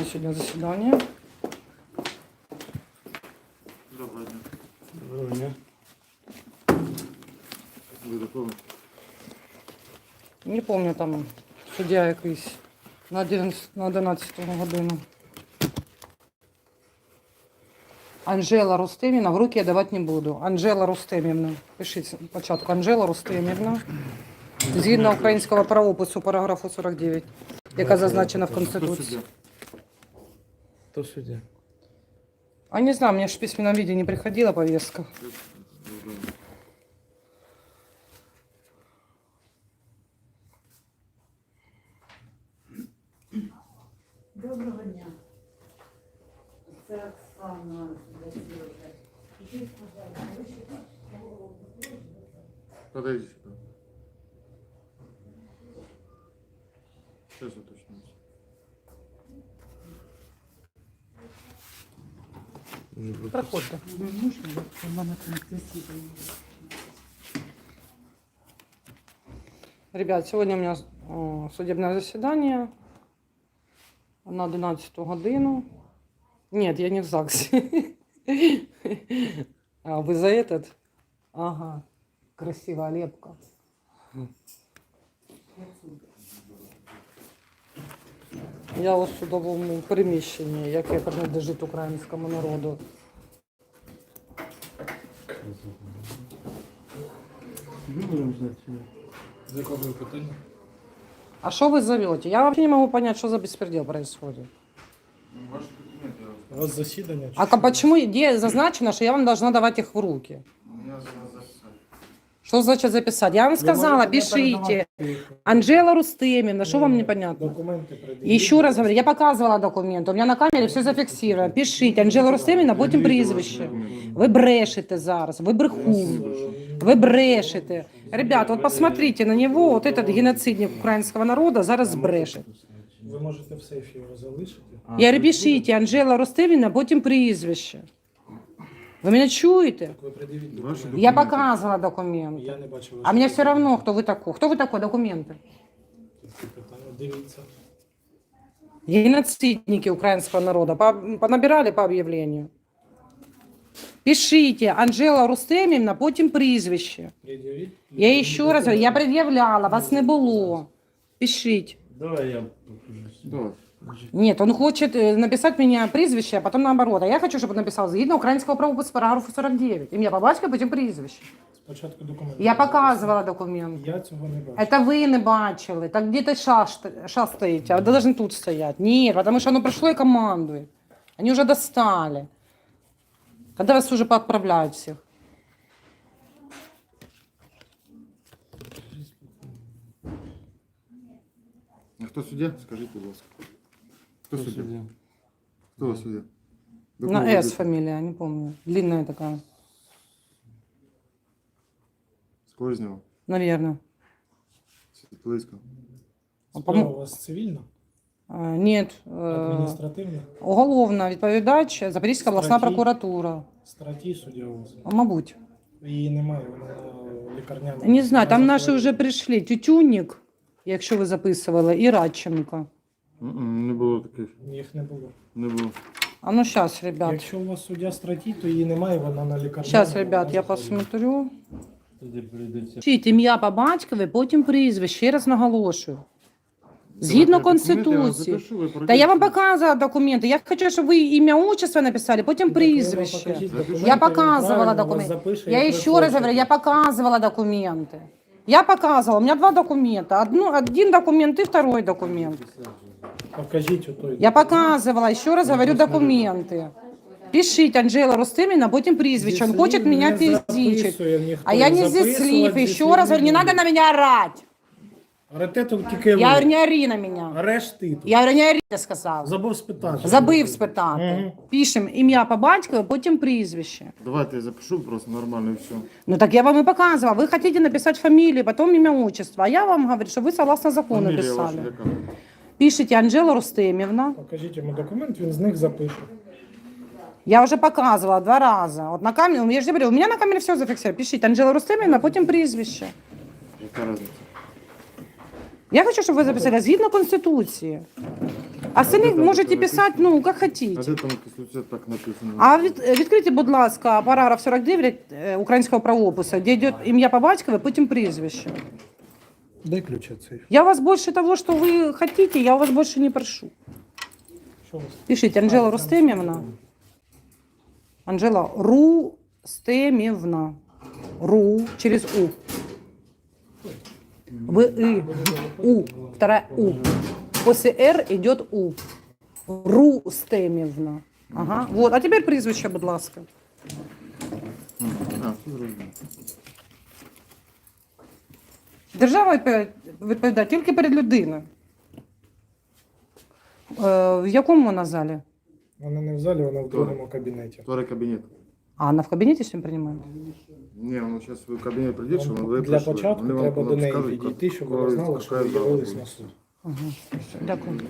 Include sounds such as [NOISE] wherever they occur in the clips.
Судовое сегодня заседание. Доброго дня. Доброго дня. Ви до кого? Не помню там суддя якийсь на 11, на 11 годину. Анжела Рустемівна, в руки я давати не буду. Анжела Рустемівна. Пишіть спочатку. Анжела Рустемівна. Згідно українського правопису параграфу 49, яка зазначена в Конституції. Хто суддя? А не знаю, мне же в письменном виде не приходила повестка. Доброго. Дня. Це Оксана Васильовна. Ідіть, пожалуйста, ви ще Подойдите сюда. Сейчас уточнимся. Проходьте. можна? У мене там засідання. Ребят, сегодня у меня э, судебное заседание на 11 годину. Нет, я не в ЗАГСе. [LAUGHS] А вы за этот? Ага, красивая лепка. Я у судовому приміщенні, яке принадлежить українському народу. якого питання? А что вы зовете? Я вообще не могу понять, что за беспредел происходит. Ваши документы я У вас засідання? А ка- почему где зазначено, что я вам должна давать их в руки? У меня за вас записали. Что значит записать? Я вам сказала, можете не пишите. передавати їх. Анжела Рустемівна, что вам Ні, непонятно? Документи придивіть. Еще раз говорю, я показывала документы, у меня на камере все зафиксировано. Пишите, Анжела Рустемівна, потім Пред'явіть прізвище. ваші документи. Ви брешете зараз, ви брехун. Ви брешете. Ребят, вот посмотрите на него, вот этот геноцидник українського народу зараз брешет. Ви можете в сейфі його залишити. Я говорю, пишіть, Анжела Рустемівна, потім прізвище. Ви мене чуєте? Так ви придивіть Ваші документи. Я показывала документы. Я не бачив А мне ваших все равно, кто вы такой. Кто вы такой? Документы. питань. Дивіться. Геноцидники украинского народа. По- Понабирали по объявлению. Пишите, Анжела Рустемівна, потім прізвище. Пред'явіть. Я ще раз говорю, я пред'являла, вас не було. Пишіть. Давай я покажу. Давай. Нет, он хочет э, написать меня прізвище, а потом наоборот. А я хочу, чтобы он написал згідно українського правопису параграфу 49. Ім'я по батькові, потім прізвище. Спочатку документи. Я показувала документи. Я цього не бачу. Это вы не бачили. Так где-то шашта- шастаете, а вы должны тут стоять. Нет, потому что оно пришло и командует. Они уже достали. Когда вас уже поотправляют всех? А хто суддя? Скажіть, будь ласка. Хто суддя? Хто у вас суддя? До кого На С йдете? фамилия, не помню. Длинная такая, Сквознєва. наверное. Світлицька. А, Справа у вас цивільна? А, Нет. э, Адміністративна? Уголовна відповідач, Запорізька обласна Статті? прокуратура. Статті суддя у вас? А, Мабуть. Її немає, вона лікарняна. Не знаю, там наші вже прийшли. Тютюнник, якщо ви записували, і Радченко. М-м, Не було таких. Їх не було. Не було. А ну сейчас, ребят. Якщо у вас суддя статті, то її немає, вона на лікарняному. Сейчас, ребят, я посмотрю. Тоді прийдеться. Ім'я по батькові, потім прізвище. Ще раз наголошую. Згідно Давайте документи, я Конституції. запишу, Та я вам показувала документи. Я хочу, щоб ви ім'я отчество написали, потім прізвище. Я документи, показувала документи. Я ще раз говорю, я хочете. показывала документы. Я показывала, у меня два документа. Одну, один документ и второй документ. Покажіть отой. Я показывала, еще раз говорю, документы. Пишите, Анжела Рустемина, потім прізвище. Он Зі хочет слів меня не пиздичить. записує ніхто. А я не здесь Записувати слив. зі Еще слів раз говорю, не буде. надо на меня орать. Орете тут тільки ви. Я говорю, не ори на меня. Ореш ти тут. Я говорю, не ори, я сказав. Забув спитати. Забив спитати. Мгм. Пишемо ім'я по батькові, потім прізвище. Давайте я запишу просто нормально і все. Ну так я вам и показывала. Вы хотите написать фамилию, потом имя, отчество. А я вам говорю, что вы согласно закону Фамілія ваша писали. яка? Пишите Анжела Рустемівна. Покажіть йому документ, він з них запише. Я уже показывала два раза. Вот на камере, я же говорю, у меня на камере все зафиксировано. Пишите Анжела Рустемівна, потім прізвище. Яка разниця? Я хочу, щоб ви записали згідно Конституції. А самі можете писати, ну, як А хотите. де там Конституція так написано? А від, відкрийте, будь ласка, параграф 49 е, українського правопису, де йде ім'я по батькові, потім прізвище. Дай ключ от цей. Я вас больше того, что вы хотите, я у вас больше не прошу. Пишите, Анжела Рустемівна. Анжела Рустемівна. Ру через У. В И. У. Вторая У. После Р идет У. Рустемівна. Ага. Вот. А теперь прізвище, будь ласка. Держава відповідає- тільки перед людиною. Е, в якому вона залі? Вона не в залі, вона в другому кабінеті. Второй кабінет. А, она в кабинете сегодня принимает? Ні, воно зараз в кабінет прийде, що ви Для прийшли. початку Вони вам треба до неї скажуть, підійти, щоб коли- вона знала, що ви яка явились зала на суд. Ага. Все, дякую.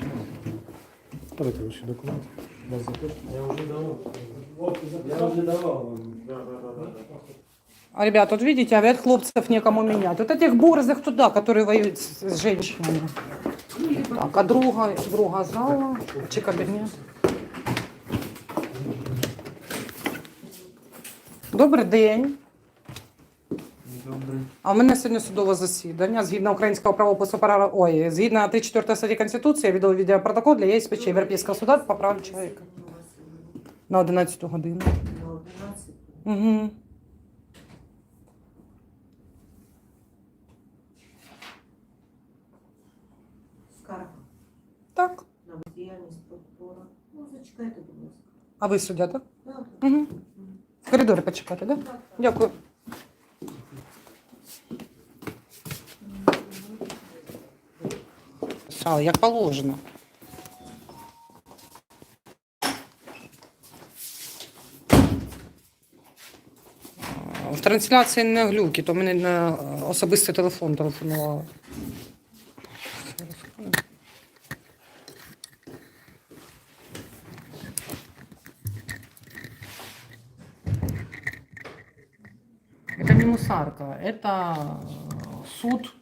Давайте ваші документи. Вас запишуть. Я уже давал. Я уже давал вам. А, ребят, вот видите, а ведь хлопцев некому менять. Вот этих борзых туда, которые воюют с, с женщинами. Так, а друга, друга зала, чи кабінет? Добрий день. Добрый. А в мене сьогодні судове засідання згідно українського правопису параграф... Ой, згідно 34 статті Конституції, я відео відеопротокол для ЄСПЧ Європейського суда по правам чоловіка на 11 годину. На 11 Угу. скарга Так. на бездіяльність прокурора. Ну, зачекайте, будь ласка. А ви суддя, так? Так, Угу. В коридорі почекати, так? так. Дякую. Сало, як положено. В трансляції не глюки, то мені на особистий телефон телефонували. Это не мусарка, это э, суд.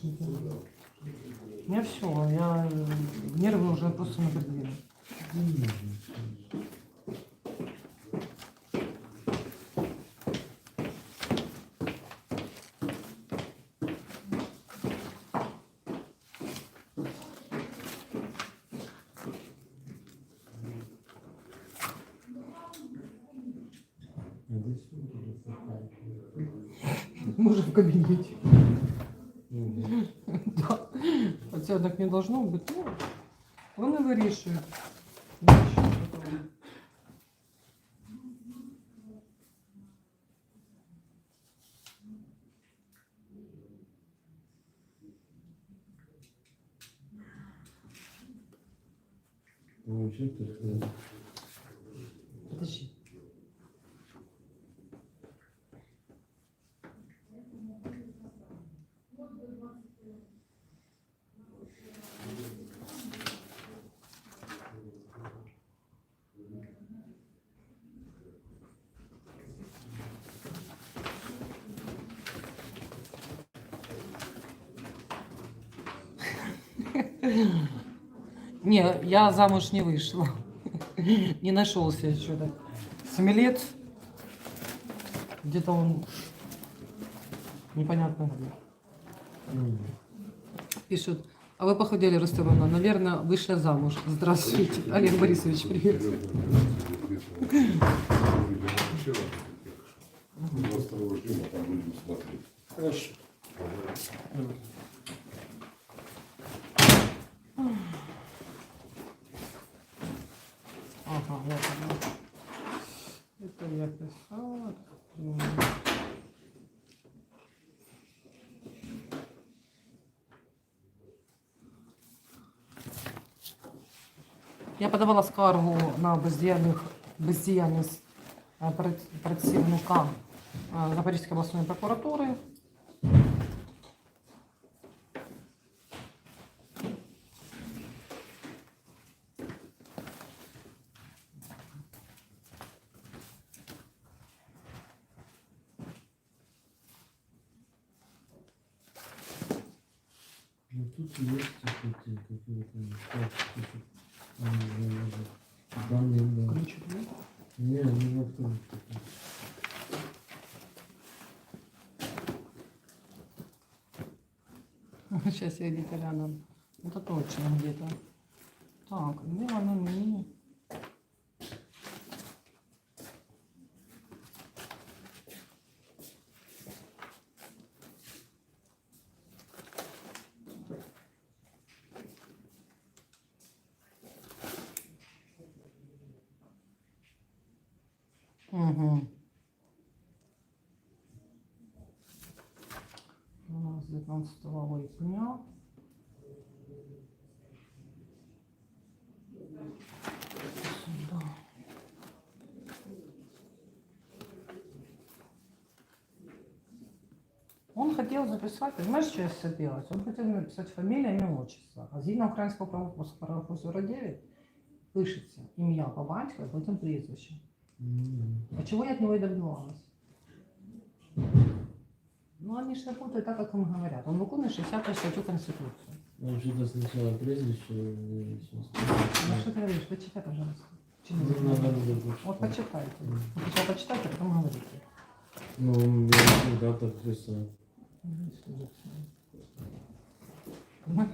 У меня все, я нервы уже просто на пределе. Может, в кабинете. Да. Хотя так не должно быть. Ну, вони вирішують. Нічого такого. Ну, Не, я замуж не вышла. [LAUGHS] Не нашелся еще так. Смелец. Где-то он непонятно где. Пишут. А вы похудели, Рустемовна. Наверное, вышла замуж. Здравствуйте. [LAUGHS] Олег Борисович, привет. 22 ждем, там будем смотреть. Хорошо. Ага, я поняла. Это я писала. М. Я подавала скаргу на бездіяльних бездіяльність е, пред- працівника е, Запорізької обласної прокуратури. Ну тут есть эти какие-то так, что-то, а, не знаю, Данные, да. Ключик, да? Не, не в автобусе. Сейчас я где-то рядом. Это точно где-то. Так, где оно мне? Угу. У нас 19 липня. Сюда. Он хотел записать, понимаешь, что я сцепилась? Он хотел написать фамилия, имя, отчество. А згідно українського правопису параграфу 49 пишеться ім'я по батьку, а потім прізвище. А чего я от него и добивалась? Ну, они же работают так, как им говорят. Он выполняет 60 статью Конституции. Нам что-то сначала і. Ну, что ты говоришь? Почитай, пожалуйста. Чего Ну, надо Вот почитайте. Мгм. Вот Сначала почитайте, а потом говорите. Ну, я всегда так слушайте. Понимаешь?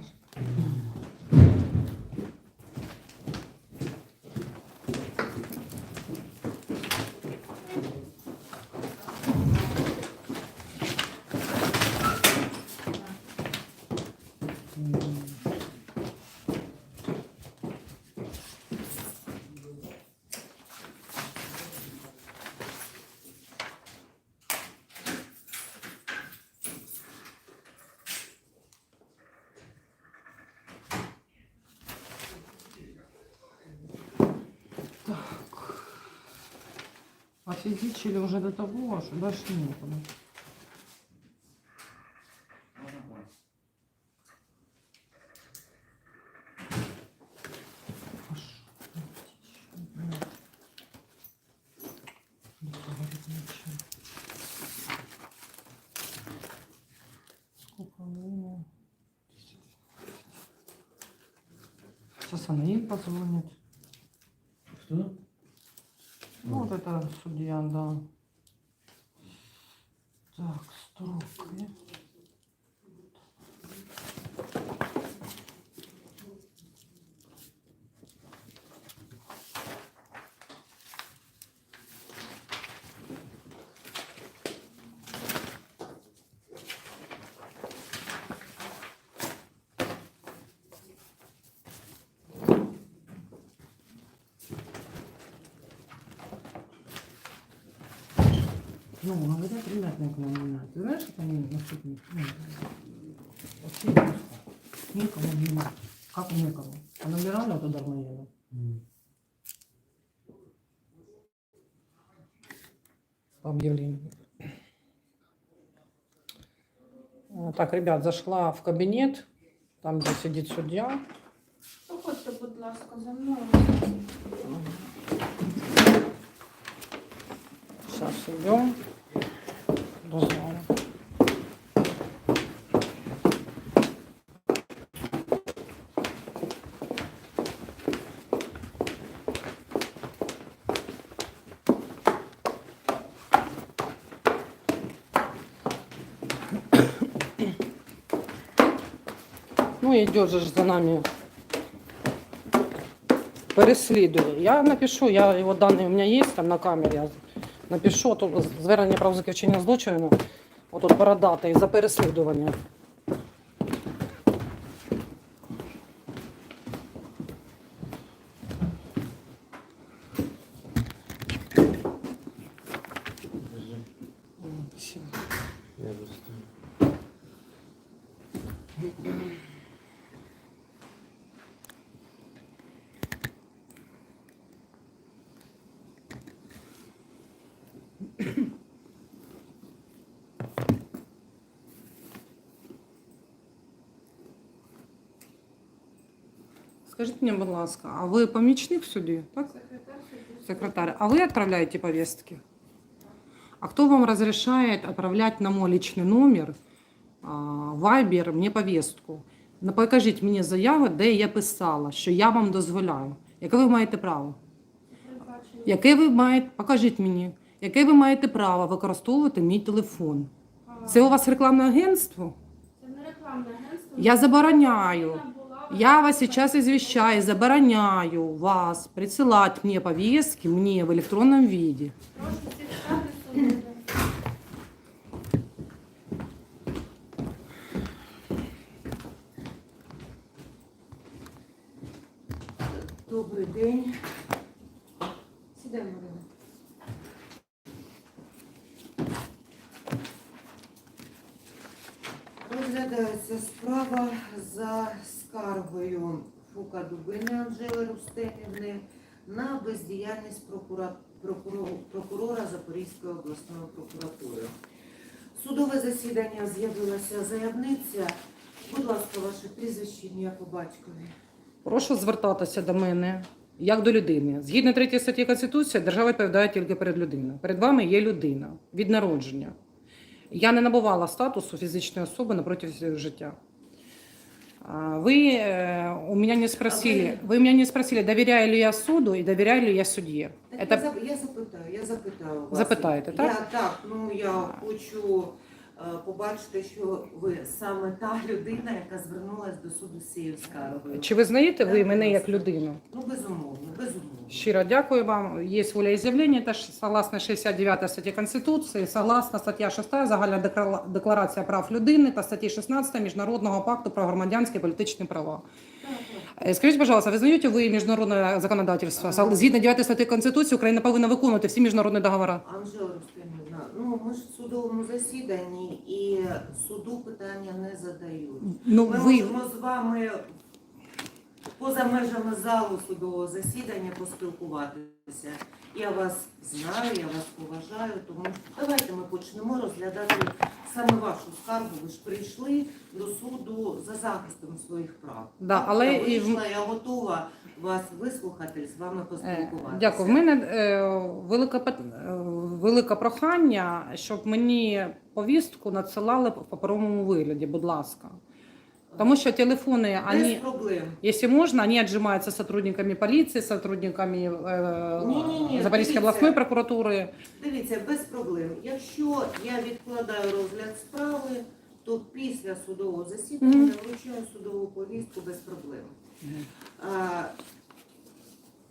дичили уже до того, а что дальше некуда. Сейчас она им позвонит. Ну, вот это судья, да. Так, строки. Ну, говорят, приятно к нам не Ты знаешь, что они наступник? Ну, вообще просто. Никому не надо. Как никому? А набирали вот удар моего. М. по объявлению. А, Так, ребят, зашла в кабинет, там, где сидит судья. Проходьте, будь ласка, за мною. Сейчас идем до идет же за нами переслідує. Я напишу, я його дані у мене є там на камері. Я напишу тут звернення про закінчення злочину. Отут передати за переслідування. Скажіть мені, будь ласка, а ви помічник суді, так? Секретарь. А вы отправляете повестки? А кто вам разрешает отправлять на мой личный номер, мне повестку? Ну, покажіть мені заяви, де я писала, що я вам дозволяю. Яке ви маєте право? Яке ви маєте, покажіть мені, яке ви маєте право використовувати мій телефон? Це у вас рекламне агентство? Це не рекламне агентство. Я забороняю. Людина була- Я вас сейчас извещаю, забороняю вас присылать мне повестки мне в электронном виде. Прошу всіх стати суди. Добрий день. Сідай, Марина. Розглядається справа за скаргою Фука Дубини Анжели Рустемівни на бездіяльність прокура... прокурора, прокурора Запорізької обласної прокуратури. Судове засідання з'явилася заявниця. Будь ласка, ваше прізвище, ім'я по батькові. Прошу звертатися до мене як до людини. Згідно 3 статті Конституції, держава відповідає тільки перед людиною. Перед вами є людина від народження. Я не набувала статусу фізичної особи напроти життя. А, Вы э, у меня не спросили, вы меня не спросили, доверяю ли я суду и доверяю ли я судье. Так Это я, зап- я запитаю, я запитаю вас. Запитаєте, так? Я так, ну я хочу е, побачити, що ви саме та людина, яка звернулася до суду з цією скаргою. Чи ви знаєте ви мене як людину? Ну, безумовно, безумовно. Щиро дякую вам. Є волеизъявление, это ж согласно 69 статті Конституції, согласно стаття 6 Загальна декла- декларація прав людини та статті 16 Міжнародного пакту про громадянські і політичні права. Е, Скажіть, пожалуйста, визнаєте ви міжнародне законодавство? Згідно 9 статті Конституції, Україна повинна виконувати всі міжнародні договори. Анжела ну ми ж в судовому засіданні і суду питання не задають. Ну, Ми ви... можемо з вами поза межами залу судового засідання поспілкуватися. Я вас знаю, я вас поважаю, тому давайте ми почнемо розглядати саме вашу скаргу. Ви ж прийшли до суду за захистом своїх прав. Да, але я вийшла, я готова вас вислухати, з вами Е, поспілкуватися. Дякую. В мене е, велике, пот- е, велике прохання, щоб мені повістку надсилали в паперовому вигляді, будь ласка. Тому що телефони, Без вони, проблем. если можно, они отжимаются сотрудниками полиции, сотрудниками Ні-ні-ні, Запорізької дивіться. обласної прокуратури. Дивіться, без проблем. Якщо я відкладаю розгляд справи, то після судового засідання Мгм. вручаю судову повістку без проблем. А,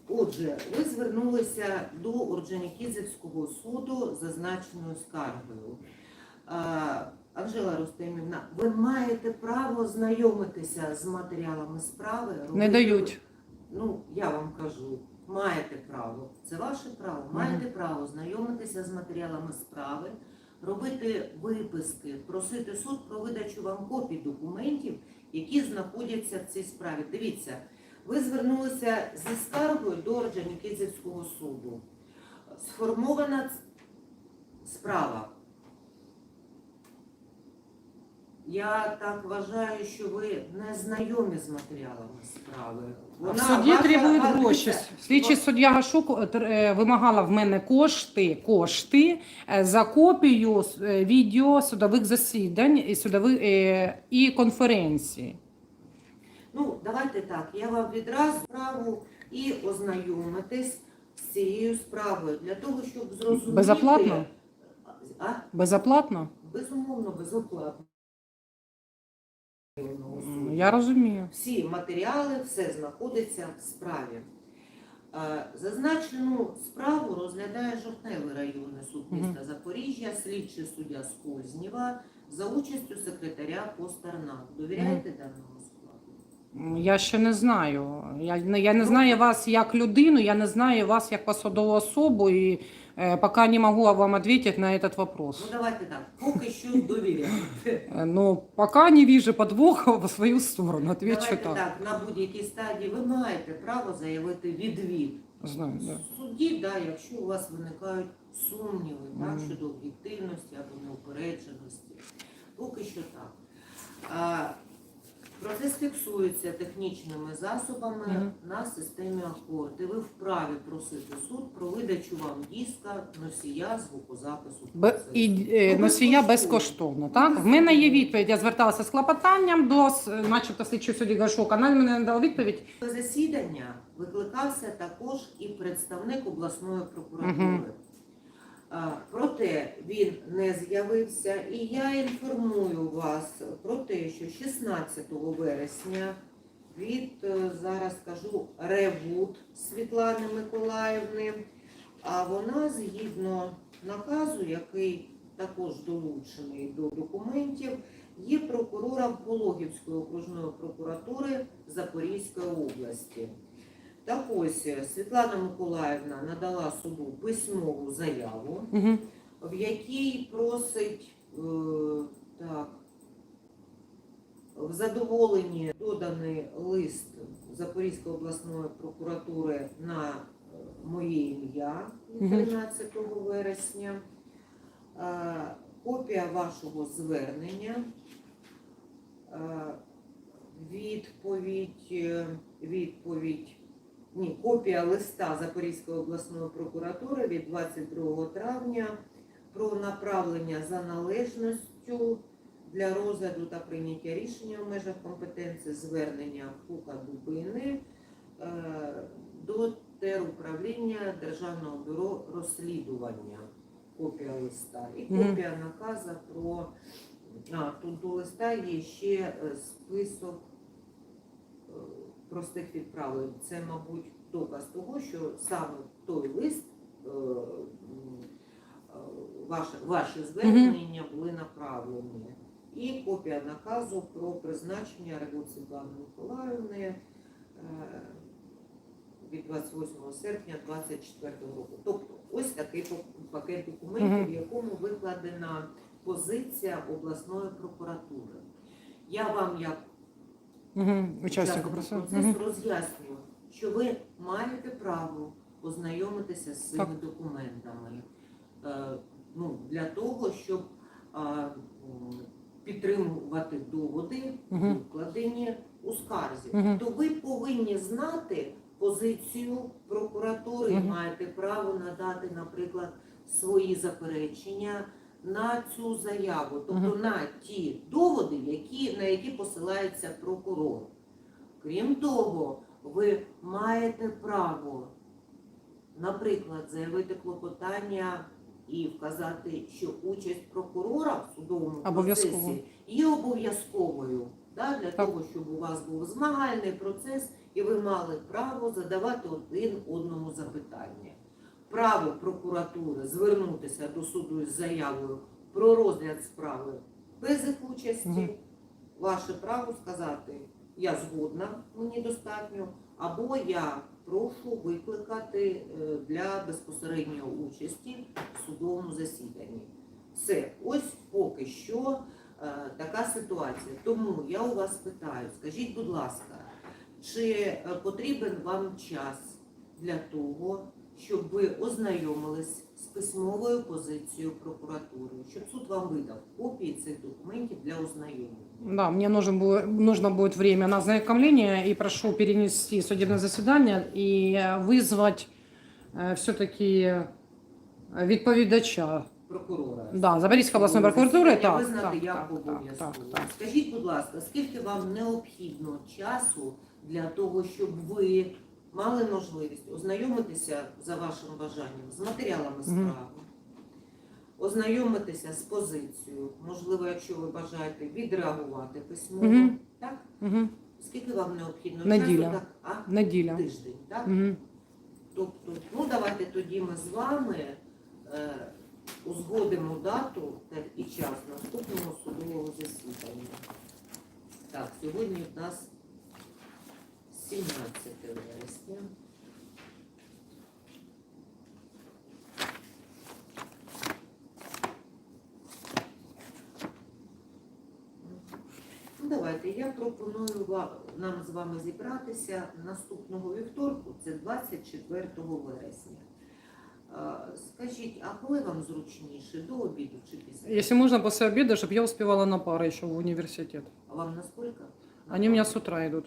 Отже, ви звернулися до Орджонікідзевського суду з зазначеною скаргою. Анжела Рустемівна, ви маєте право знайомитися з матеріалами справи. Не дають. Ну, я вам кажу, маєте право. Це ваше право. Маєте право знайомитися з матеріалами справи, робити виписки, просити суд про видачу вам копій документів, які знаходяться в цій справі. Дивіться, ви звернулися зі скаргою до Орджонікідзевського суду. Сформована справа. Я так вважаю, що ви не знайомі з матеріалами справи. В Вона- суді ваша- требують ваша- гроші. Слідчий суддя Гашук е, тр- е, вимагала в мене кошти, кошти е, за копію е, відео судових засідань і судових е, і конференції. Ну, давайте так, я вам відразу справу і ознайомитись з цією справою для того, щоб зрозуміти. Безоплатно? А? Безоплатно? Безумовно, безоплатно. Я розумію. Всі матеріали, все знаходиться в справі. Е, Зазначену справу розглядає Жовтневий районний суд міста Запоріжжя, слідчий суддя Скользнєва за участю секретаря Постернак. Довіряєте даному складу? Я ще не знаю. Я, не- я не знаю вас як людину, я не знаю вас як посадову особу, і е, поки не можу вам відповідати на этот вопрос. Ну давайте так, поки що довіряєте. Е, Ну, поки не вижу подвоха в свою сторону, отвечу Давайте так. так, на будь-якій стадії ви маєте право заявити відвід. Знаю, да. Судді, да, якщо у вас виникають сумніви так, щодо об'єктивності або неупередженості. Поки що так. А, Процес фіксується технічними засобами Мгм. на системі акорд. І ви вправі просити суд про видачу вам диска носія звукозапису. Б... І е, Ну, носія безкоштовно. Так? В мене є відповідь. Я зверталася з клопотанням до с- начебто слідчого судді Гашука. Вона мені не дала відповідь. До засідання викликався також і представник обласної прокуратури. Мгм. Проте він не з'явився, і я інформую вас про те, що 16 вересня від е, зараз скажу Ревут Світлани Миколаївни, а вона згідно наказу, який також долучений до документів, є прокурором Пологівської окружної прокуратури Запорізької області. Так ось е, Світлана Миколаївна надала суду письмову заяву, Угу. в якій просить е, так, в задоволенні доданий лист Запорізької обласної прокуратури на е, моє ім'я 13 вересня, е, копія вашого звернення, е, відповідь, відповідь, ні, копія листа Запорізької обласної прокуратури від 22 травня про направлення за належністю для розгляду та прийняття рішення в межах компетенції звернення Фука Дубини е, до теруправління Державного бюро розслідування. Копія листа і копія наказа про а, тут до листа є ще е, список простих відправлень. Це, мабуть, доказ того, що саме той лист е, е, ваше, ваші звернення були направлені. І копія наказу про призначення Світлани Миколаївни е, від 28 серпня 2024 року. Тобто ось такий пакет документів, в якому викладена позиція обласної прокуратури. Я вам, як Угу. Учасник учаснику процесу. Угу. роз'яснюю, що ви маєте право ознайомитися з цими Так. документами е, ну, для того, щоб м, підтримувати доводи, Мгм. викладені у скарзі. Мгм. То ви повинні знати позицію прокуратури Мгм. маєте право надати, наприклад, свої заперечення на цю заяву, тобто на ті доводи, які, на які посилається прокурор. Крім того, ви маєте право, наприклад, заявити клопотання і вказати, що участь прокурора в судовому процесі є обов'язковою да, для Так. того, щоб у вас був змагальний процес і ви мали право задавати один одному запитання. Право прокуратури звернутися до суду із заявою про розгляд справи без їх участі. Ваше право сказати я згодна, мені достатньо, або я прошу викликати е, для безпосередньої участі в судовому засіданні. Все, ось поки що е, така ситуація. Тому я у вас питаю, скажіть, будь ласка, чи е, потрібен вам час для того, щоб ви ознайомились з письмовою позицією прокуратури, щоб суд вам видав копії цих документів для ознайомлення? Да, мне нужен будет, нужно будет время на ознакомление, и прошу перенести судебное заседание и э, вызвать э, все-таки відповідача. Прокурора. Да, Запорізької обласної прокуратури, Засідання так, визнати так, як так, так, обов'язково. так, так. Скажіть, будь ласка, скільки вам необхідно часу для того, щоб ви мали можливість ознайомитися за вашим бажанням з матеріалами справи, ознайомитися з позицією, можливо, якщо ви бажаєте відреагувати письмово, Мгм. так? Угу. Скільки вам необхідно Неділя. часу? Так, а? Неділя. Тиждень, так? Угу. Тобто, ну давайте тоді ми з вами е, узгодимо дату та і час наступного судового засідання. Так, сьогодні в нас 17 вересня. Ну, давайте, я пропоную нам з вами зібратися наступного вівторку, це 24 вересня. Скажіть, а коли вам зручніше, до обіду чи після? Если можно, после обеда, чтобы я успевала на пары еще в университет. А вам на сколько? Они у меня с утра идут.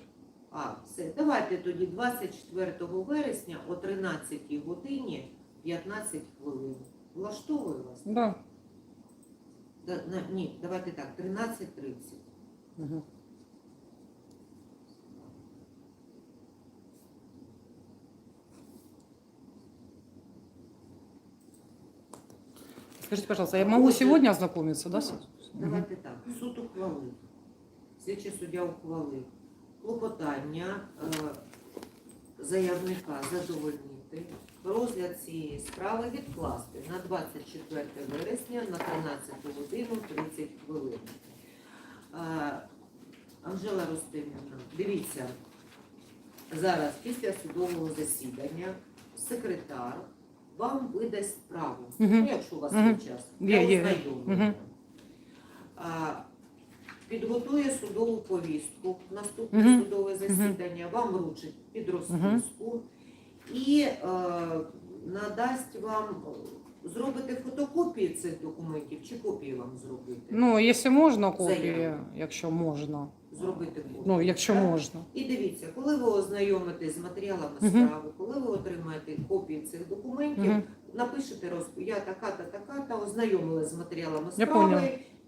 А, все. Давайте тоді 24 вересня о 13 годині 15 хвилин. Влаштовую вас? Да. Да, на, ні, давайте так, 13.30. Мгм. Скажите, пожалуйста, я могу сегодня ознакомиться, да? с- Давайте так. Суд ухвалив. Слідчий суддя ухвалив. Клопотання е, заявника задовольнити. Розгляд цієї справи відкласти на 24 вересня на 13 годину 30 хвилин. Е, Анжела Ростимівна, дивіться, зараз після судового засідання секретар вам видасть справу, ну, якщо у вас є час, для є. ознайомлення. Мгм. Підготує судову повістку, наступне Мгм. судове засідання, вам вручить під розписку і е, надасть вам е, зробити фотокопії цих документів чи копії вам зробити? Ну, якщо можна Заяву. якщо можна. Зробити копії. Ну, якщо так? можна. І дивіться, коли ви ознайомитесь з матеріалами Мгм. справи, коли ви отримаєте копії цих документів, Мгм. напишете розпис, я така-та, така-та, ознайомилася з матеріалами Я справи.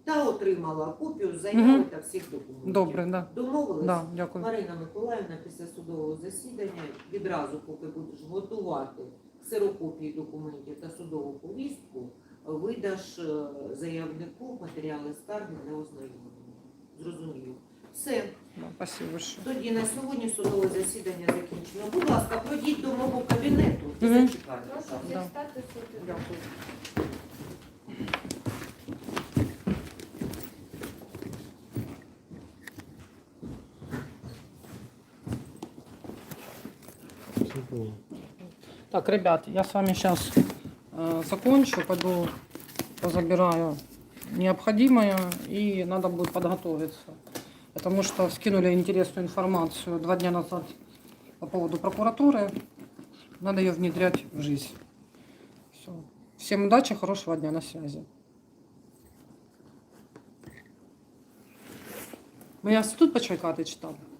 Та отримала копію заяви Мгм. та всіх документів. Добре, да. Домовились? Да, дякую. Марина Миколаївна після судового засідання відразу, поки будеш готувати ксерокопії документів та судову повістку, видаш е, заявнику матеріали скарги для ознайомлення. Зрозуміло. Все. Да, спасибо большое. Тоді на сьогодні судове засідання закінчено. Будь ласка, пройдіть до мого кабінету і Мгм. зачекайте. Прошу Да. дістати суд. Дякую. Ребят, я с вами сейчас закончу, пойду позабираю необходимое, и надо будет подготовиться. Потому что скинули интересную информацию два дня назад по поводу прокуратуры. Надо ее внедрять в жизнь. Все. Всем удачи, хорошего дня, на связи. Ви я тут почекати читав?